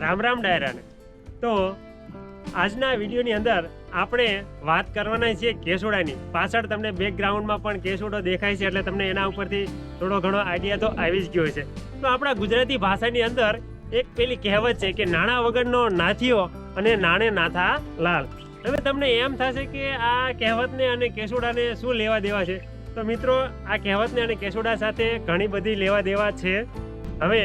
રામ રામ ડાયરાને. તો આજના વિડીયોની અંદર આપણે વાત કરવાના છીએ કેસોડાની. પાછળ તમને બેકગ્રાઉન્ડમાં પણ કેસોડો દેખાય છે એટલે તમને એના ઉપરથી થોડો ઘણો આઈડિયા તો આવી જ ગયો છે તો આપણા ગુજરાતી ભાષાની અંદર એક પેલી કહેવત છે કે નાણાં વગરનો નાથિયો અને નાણે નાથા લાલ હવે તમને એમ થશે કે આ કહેવતને અને કેસોડાને શું લેવા દેવા છે? તો મિત્રો, આ કહેવતને અને કેસોડા સાથે ઘણી બધી લેવા દેવા છે. હવે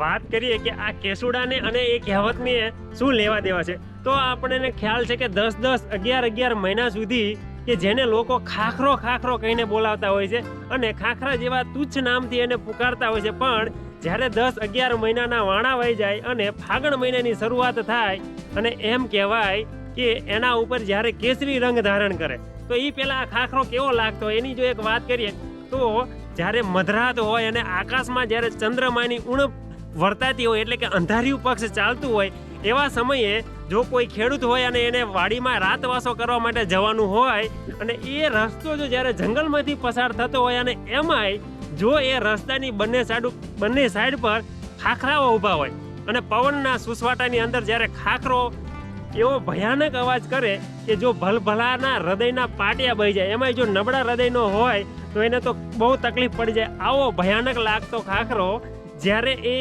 વાત કરીએ કે આ કેસુડાને અને એ કહેવતને શું લેવા દેવા છે? તો આપણને ખ્યાલ છે કે દસ દસ અગિયાર અગિયાર મહિના સુધી કે જેને લોકો ખાખરો ખાખરો કહીને બોલાવતા હોય છે અને ખાખરા જેવા તુચ્છ નામથી એને પુકારતા હોય છે. પણ જ્યારે દસ અગિયાર મહિનાના વાણા વહી જાય અને ફાગણ મહિનાની શરૂઆત થાય અને એમ કહેવાય કે એના ઉપર જ્યારે કેસરી રંગ ધારણ કરે, તો એ પહેલાં આ ખાખરો કેવો લાગતો એની જો એક વાત કરીએ, તો જ્યારે મધરાત હોય અને આકાશમાં જ્યારે ચંદ્રમાની ઉણપ વર્તાતી હોય એટલે કે અંધારિયું પક્ષ ચાલતું હોય, એવા સમયે જો કોઈ ખેડૂત હોય અને એને વાડીમાં રાતવાસો કરવા માટે જવાનું હોય, અને એ રસ્તો જો જ્યારે જંગલમાંથી પસાર થતો હોય અને એમાંય જો એ રસ્તાની બંને સાઈડ બંને સાઈડ પર ખાખરાઓ ઊભા હોય અને પવનના સુસવાટાની અંદર જ્યારે ખાખરો એવો ભયાનક અવાજ કરે કે જો ભલભલાના હૃદયના પાટિયા બહી જાય, એમાંય જો નબળા હૃદયનો હોય, તો એને તો બહુ તકલીફ પડી જાય. આવો ભયાનક લાગતો ખાખરો જ્યારે એ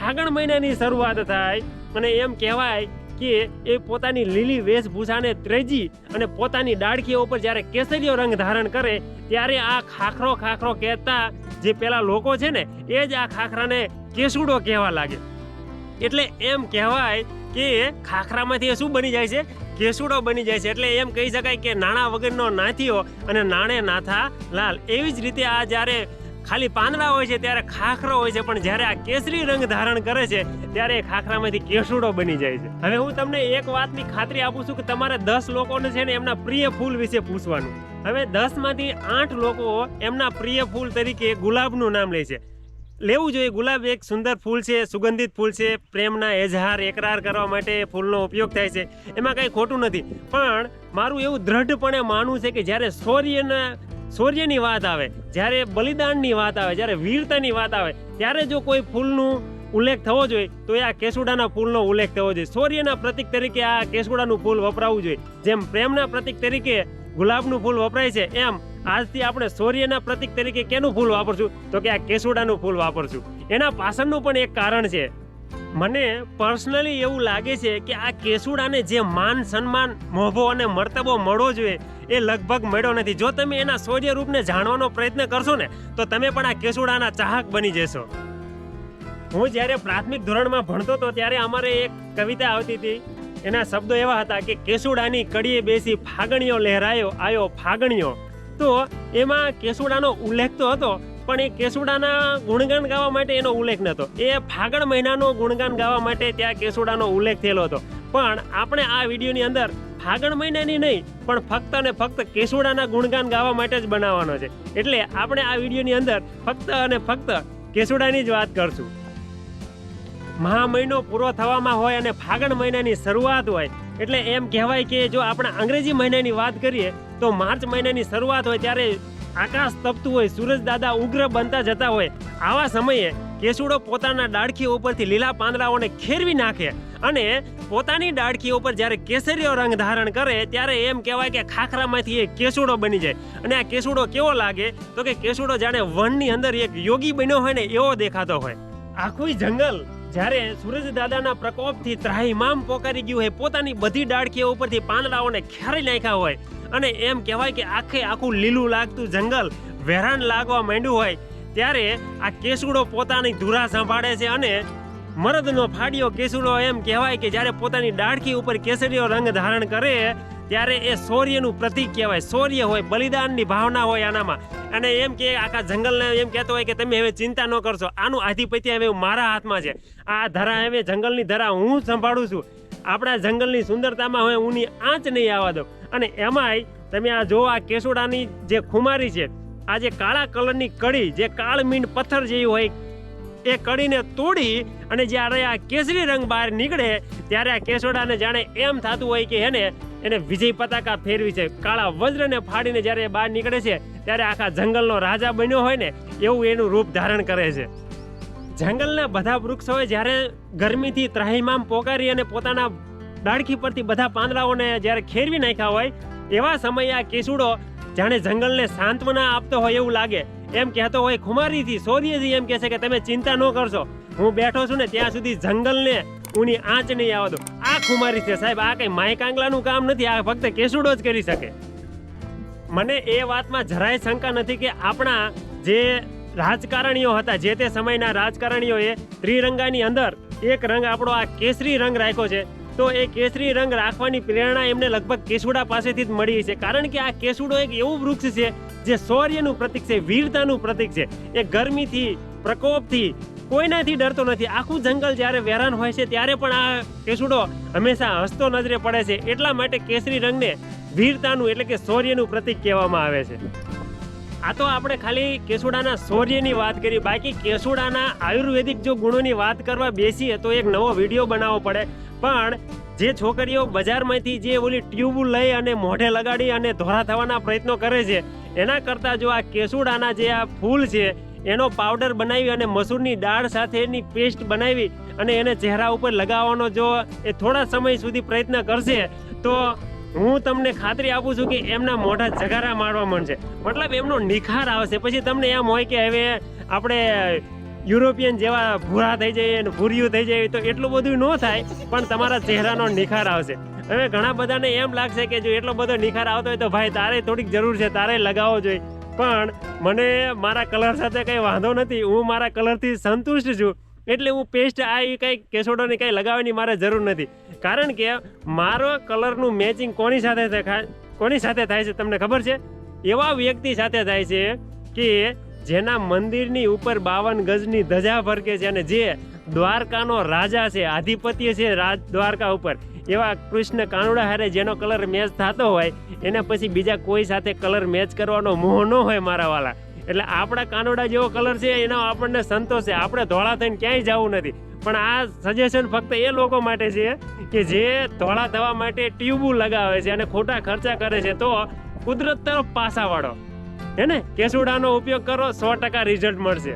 ફાગણ મહિનાની શરૂઆત થાય અને એમ કહેવાય કે એ પોતાની લીલી વેશભૂષાને ત્રેજી અને પોતાની ડાળખીઓ ઉપર જ્યારે કેસરીયો રંગ ધારણ કરે, ત્યારે આ ખાખરો ખાખરો કહેતા જે પેલા લોકો છે ને, એ જ આ ખાખરાને કેસુડો કહેવા લાગે. એટલે એમ કહેવાય કે ખાખરામાંથી એ શું બની જાય છે? કેસુડો બની જાય છે. એટલે એમ કહી શકાય કે નાણાં વગરનો નાથીઓ અને નાણે નાથા લાલ. એવી જ રીતે આ જ્યારે ખાલી પાંદડા હોય છે ત્યારે ખાખરો હોય છે, પણ જ્યારે આ કેસરી રંગ ધારણ કરે છે, ત્યારે એ ખાખરામાંથી કેસુડો બની જાય છે. હવે હું તમને એક વાતની ખાતરી આપું છું કે તમારે દસ લોકોને છે ને એમના પ્રિય ફૂલ વિશે પૂછવાનું. હવે દસમાંથી આઠ લોકો એમના પ્રિય ફૂલ તરીકે ગુલાબનું નામ લે છે. લેવું જોઈએ, ગુલાબ એક સુંદર ફૂલ છે, સુગંધિત ફૂલ છે, પ્રેમના એજહાર એકરાર કરવા માટે ફૂલનો ઉપયોગ થાય છે. એમાં કંઈ ખોટું નથી. પણ મારું એવું દ્રઢપણે માનવું છે કે જ્યારે સૂર્યના સૂર્યની વાત આવે, જ્યારે બલિદાનની વાત આવે, જ્યારે વીરતાની વાત આવે, ત્યારે જો કોઈ ફૂલનું ઉલ્લેખ થવો જોઈએ, તો એ આ કેસુડાના ફૂલનો ઉલ્લેખ થવો જોઈએ. સૂર્યના પ્રતિક તરીકે આ કેસુડાનું ફૂલ વપરાવું જોઈએ. જેમ પ્રેમના પ્રતિક તરીકે ગુલાબનું ફૂલ વપરાય છે, એમ આજથી આપણે સૂર્યના પ્રતિક તરીકે કેનું ફૂલ વાપરશું? તો કે આ કેસુડાનું ફૂલ વાપરશું. એના પાછળનું પણ એક કારણ છે. મને પર્સનલી એવું લાગે છે કે આ કેસુડાને જે માન, સન્માન, મોભો અને મર્તબો મળવો જોઈએ, એ લગભગ મળ્યો નથી. જો તમે એના શૌર્ય રૂપને જાણવાનો પ્રયત્ન કરશો ને, તો તમે પણ આ કેસુડાના ચાહક બની જશો. હું જ્યારે પ્રાથમિક ધોરણમાં ભણતો હતો, ત્યારે અમારે એક કવિતા આવતી હતી. એના શબ્દો એવા હતા કે, કેસુડાની કડીએ બેસી ફાગણીઓ લહેરાયો, આયો ફાગણીઓ. તો એમાં કેસુડાનો ઉલ્લેખ તો હતો પણ એ કેસુડાના ગુણગાન ગાવા માટે એનો ઉલ્લેખ નહોતો. એ ફાગણ મહિનાનો ગુણગાન ગાવા માટે ત્યાં કેસુડાનો ઉલ્લેખ થયેલો હતો. પણ આપણે આ વિડીયોની અંદર ફાગણ મહિનાની નહીં, પણ ફક્ત અને ફક્ત કેસુડાના ગુણગાન ગાવા માટે જ બનાવવાનો છે. એટલે આપણે આ વિડીયોની અંદર ફક્ત અને ફક્ત કેસુડાની જ વાત કરશું. મહા મહિનો પૂરો થવામાં હોય અને ફાગણ મહિનાની શરૂઆત હોય, એટલે એમ કહેવાય કે જો આપણે અંગ્રેજી મહિનાની વાત કરીએ, તો માર્ચ મહિનાની શરૂઆત હોય ત્યારે આકાશ તપતું હોય, સૂરજ દાદા ઉગ્ર બનતા જતા હોય. આવા સમયે કેસુડો પોતાના ડાળખી ઉપરથી લીલા પાંદડાઓને ખેરવી નાખે અને પોતાની ડાળખી ઉપર જ્યારે કેસરીયો રંગ ધારણ કરે, ત્યારે એમ કહેવાય કે ખાખરામાંથી એ કેસુડો બની જાય. અને આ કેસુડો કેવો લાગે? તો કે કેસુડો જાણે વનની અંદર એક યોગી બન્યો હોય ને, એવો દેખાતો હોય. આખું જંગલ જ્યારે સૂરજ દાદાના પ્રકોપથી ત્રાહિમામ પોકારી ગયું હોય, પોતાની બધી ડાળખીઓ ઉપરથી પાંદડાઓને ખેરી નાખ્યા હોય અને એમ કહેવાય કે આખે આખું લીલું લાગતું જંગલ વેરાન લાગવા માંડ્યું હોય, ત્યારે આ કેસુડો પોતાની ધુરા સંભાળે છે અને મરદનો ફાડ્યો કેસુડો એમ કહેવાય કે જ્યારે પોતાની ડાળખી ઉપર કેસરીયો રંગ ધારણ કરે, ત્યારે એ શૌર્યનું પ્રતીક કહેવાય. શૌર્ય હોય, બલિદાનની ભાવના હોય આનામાં. અને એમ કે આખા જંગલને એમ કહેતો હોય કે તમે હવે ચિંતા ન કરશો, આનું આધિપત્ય હવે મારા હાથમાં છે. આ ધરા હવે જંગલની ધરા હું સંભાળું છું. આપણા જંગલની સુંદરતામાં હવે ઊની આંચ નહીં આવવા દો અને એમાંય તમે આ જો આ કેસુડાની જે ખુમારી છે, આ જે કાળા કલરની કડી જે કાળમીંડ પથ્થર જેવી હોય, એ કડીને તોડી અને જ્યારે આ કેસરી રંગ બહાર નીકળે, ત્યારે આ કેસોડાને જાણે એમ થતું હોય કે એને એને વિજય પતાકા ફેરવી છે. કાળા વજ્રને ફાડીને જ્યારે બહાર નીકળે છે, ત્યારે આખા જંગલનો રાજા બન્યો હોય ને, એવું એનું રૂપ ધારણ કરે છે. જંગલના બધા વૃક્ષોએ જ્યારે ગરમીથી ત્રાહીમામ પોકારી અને પોતાના ડાળખી પરથી બધા પાંદડાઓને જ્યારે ખેરવી નાખ્યા હોય, એવા સમયે આ કેસુડો જાણે જંગલને સાંત્વના આપતો હોય એવું લાગે. એમ કહેતો હોય ખુમારીથી સૌર્યથી એમ કહે છે કે, તમે ચિંતા ન કરશો. હું બેઠો છું ને ત્યાં સુધી જંગલને ઉની આંચ નહીં આવવા દો આ ખુમારી છે સાહેબ, આ કંઈ માય કાંગલાનું કામ નથી, આ ફક્ત કેસુડો જ કરી શકે. મને એ વાતમાં જરાય શંકા નથી કે આપણા જે રાજકારણીઓ હતા, જે તે સમયના રાજકારણીઓએ ત્રિરંગાની અંદર એક રંગ આપણો આ કેસરી રંગ રાખ્યો છે તો એ કેસરી રંગ રાખવાની પ્રેરણા એમને લગભગ કેસુડા પાસેથી જ મળી છે. કારણ કે આ કેસુડો એક એવું વૃક્ષ છે જે શૌર્યનું પ્રતીક છે, વીરતાનું પ્રતીક છે. એ ગરમીથી, પ્રકોપથી કોઈનાથી ડરતો નથી. આખું જંગલ જ્યારે વેરાન હોય છે ત્યારે પણ આ કેસુડો હંમેશા હસતો નજરે પડે છે. એટલા માટે કેસરી રંગને વીરતાનું એટલે કે શૌર્યનું પ્રતીક કહેવામાં આવે છે. આ તો આપણે ખાલી કેસુડાના શૌર્યની વાત કરી. બાકી કેસુડાના આયુર્વેદિક જો ગુણોની વાત કરવા બેસીએ તો એક નવો વીડિયો બનાવવો પડે. પણ જે છોકરીઓ બજારમાંથી જે ઓલી ટ્યુબ લઈ અને મોઢે લગાડી અને ધોરા થવાના પ્રયત્નો કરે છે, એના કરતાં જો આ કેસુડાના જે આ ફૂલ છે, એનો પાવડર બનાવી અને મસૂરની દાળ સાથે એની પેસ્ટ બનાવી અને એને ચહેરા ઉપર લગાવવાનો જો એ થોડા સમય સુધી પ્રયત્ન કરશે, તો હું તમને ખાતરી આપું છું કે એમના મોઢા જગારા મારવા માંડશે. મતલબ એમનો નિખાર આવશે. પછી તમને એમ હોય કે હવે આપણે યુરોપિયન જેવા ભૂરા થઈ જઈએ અને ભૂરિયું થઈ જાય તો એટલું બધું ન થાય, પણ તમારા ચહેરાનો નિખાર આવશે. હવે ઘણા બધાને એમ લાગશે કે જો એટલો બધો નિખાર આવતો હોય તો ભાઈ તારે થોડીક જરૂર છે, તારે લગાવવો જોઈએ. પણ મને મારા કલર સાથે કંઈ વાંધો નથી, હું મારા કલરથી સંતુષ્ટ છું. એટલે હું પેસ્ટ આ કંઈ કેસોડોની કંઈ લગાવવાની મારે જરૂર નથી. કારણ કે મારો કલરનું મેચિંગ કોની સાથે કોની સાથે થાય છે, તમને ખબર છે? એવા વ્યક્તિ સાથે થાય છે કે જેના મંદિરની ઉપર બાવન ગજની ધજા ફરકે છે અને જે દ્વારકાનો રાજા છે, આધિપત્ય છે રાજ દ્વારકા ઉપર, એવા કૃષ્ણ કાનુડા હારે જેનો કલર મેચ થતો હોય, એને પછી બીજા કોઈ સાથે કલર મેચ કરવાનો મોહ ન હોય મારા વાલા. એટલે આપણા કાનુડા જેવો કલર છે, એનો આપણને સંતોષ છે. આપણે ધોળા થઈને ક્યાંય જવું નથી. પણ આ સજેશન ફક્ત એ લોકો માટે છે કે જે ધોળા થવા માટે ટ્યુબુ લગાવે છે અને ખોટા ખર્ચા કરે છે, તો કુદરત તરફ પાસાવાળો વાળો. હે કેસુડાનો ઉપયોગ કરો, સો ટકા રિઝલ્ટ મળશે.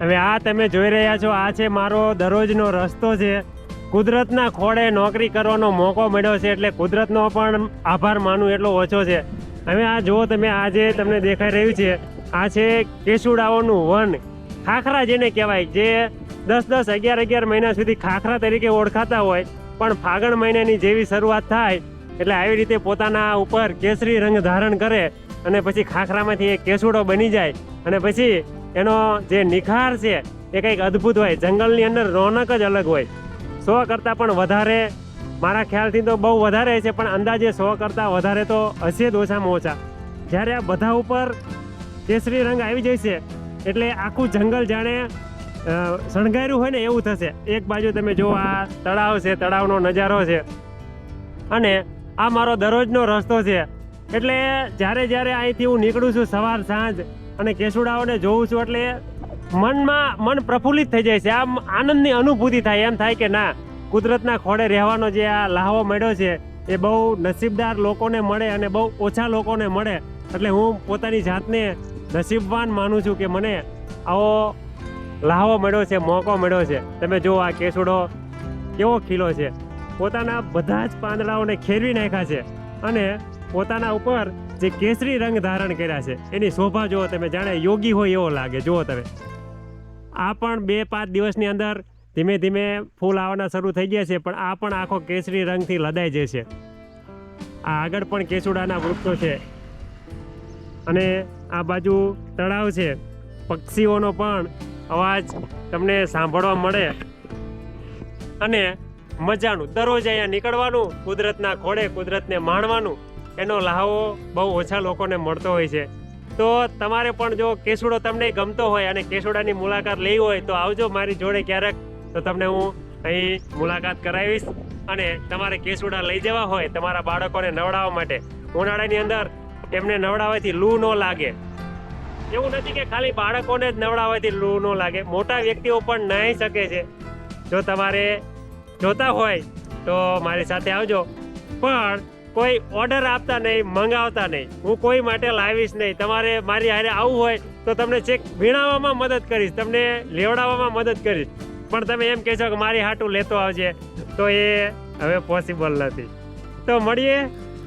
હવે આ તમે જોઈ રહ્યા છો, આ છે મારો દરરોજનો રસ્તો છે. કુદરતના ખોળે નોકરી કરવાનો મોકો મળ્યો છે, એટલે કુદરતનો પણ આભાર માનું એટલો ઓછો છે. હવે આ જુઓ તમે, આ જે તમને દેખાઈ રહ્યું છે, આ છે કેસુડાઓનું વન. ખાખરા જેને કહેવાય, જે દસ દસ અગિયાર અગિયાર મહિના સુધી ખાખરા તરીકે ઓળખાતા હોય, પણ ફાગણ મહિનાની જેવી શરૂઆત થાય, એટલે આવી રીતે પોતાના ઉપર કેસરી રંગ ધારણ કરે અને પછી ખાખરામાંથી એ કેસુડો બની જાય અને પછી એનો જે નિખાર છે એ કંઈક અદ્ભુત હોય, જંગલની અંદર રોનક જ અલગ હોય. સો કરતાં પણ વધારે મારા ખ્યાલથી તો બહુ વધારે છે, પણ અંદાજે સો કરતાં વધારે તો હશે જ ઓછામાં ઓછા. જ્યારે આ બધા ઉપર કેસરી રંગ આવી જશે એટલે આખું જંગલ જાણે શણગાર્યું હોય ને એવું થશે. એક બાજુ તમે જો આ તળાવ છે, તળાવનો નજારો છે. અને આ મારો દરરોજનો રસ્તો છે. એટલે જ્યારે જ્યારે અહીંથી હું નીકળું છું સવાર સાંજ અને કેસુડાઓને જોઉં છું એટલે મનમાં, મન પ્રફુલ્લિત થઈ જાય છે. આમ આનંદની અનુભૂતિ થાય. એમ થાય કે ના, કુદરતના ખોળે રહેવાનો જે આ લાહવો મળ્યો છે, એ બહુ નસીબદાર લોકોને મળે અને બહુ ઓછા લોકોને મળે. એટલે હું પોતાની જાતને નસીબવાન માનું છું કે મને આવો લાહવો મળ્યો છે, મોકો મળ્યો છે. તમે જુઓ આ કેસુડો કેવો ખીલો છે. પોતાના બધા જ પાંદડાઓને ખેરવી નાખ્યા છે. અને પોતાના ઉપર જે કેસરી રંગ ધારણ કર્યા છે, એની શોભા જુઓ તમે, જાણે યોગી હોય એવો લાગે. જુઓ તમે. આ પણ બે પાંચ દિવસની અંદર ધીમે ધીમે ફૂલ આવવાના શરૂ થઈ ગયા છે, પણ આ પણ આખો કેસરી રંગથી લદાઈ જશે આ આગળ પણ કેસુડાના વૃક્ષો છે. અને આ બાજુ તળાવ છે. પક્ષીઓનો પણ અવાજ તમને સાંભળવા મળે. અને મજાનું, દરરોજ અહીંયા નીકળવાનું, કુદરતના ખોળે કુદરતને માણવાનું. એનો લાહવો બહુ ઓછા લોકોને મળતો હોય છે. તો તમારે પણ જો કેસુડો તમને ગમતો હોય અને કેસુડાની મુલાકાત લેવી હોય તો આવજો મારી જોડે ક્યારેક. તો તમને હું અહીં મુલાકાત કરાવીશ અને તમારે કેસુડા લઈ જવા હોય તમારા બાળકોને નવડાવવા માટે. ઉનાળાની અંદર એમને નવડાવવાથી લૂ ન લાગે. એવું નથી કે ખાલી બાળકોને જ નવડાવવાથી લૂ ન લાગે. મોટા વ્યક્તિઓ પણ નાહી શકે છે. જો તમારે જોતા હોય તો મારી સાથે આવજો. પણ કોઈ ઓર્ડર આપતા નહીં, મંગાવતા નહીં. હું કોઈ માટે લાવીશ નહીં. તમારે મારી હારે આવવું હોય તો તમને ચેક વીણાવવામાં મદદ કરીશ, તમને લેવડાવવામાં મદદ કરીશ. પણ તમે એમ કહેશો કે મારી હાટું લેતો આવજે, તો એ હવે પોસિબલ નથી. તો મળીએ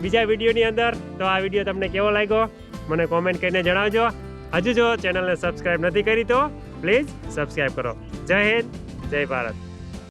બીજા વિડીયોની અંદર. તો આ વીડિયો તમને કેવો લાગ્યો? મને કોમેન્ટ કરીને જણાવજો. હજુ જો ચેનલને સબસ્ક્રાઈબ નથી કરી તો પ્લીઝ સબસ્ક્રાઈબ કરો. જય હિન્દ, જય ભારત.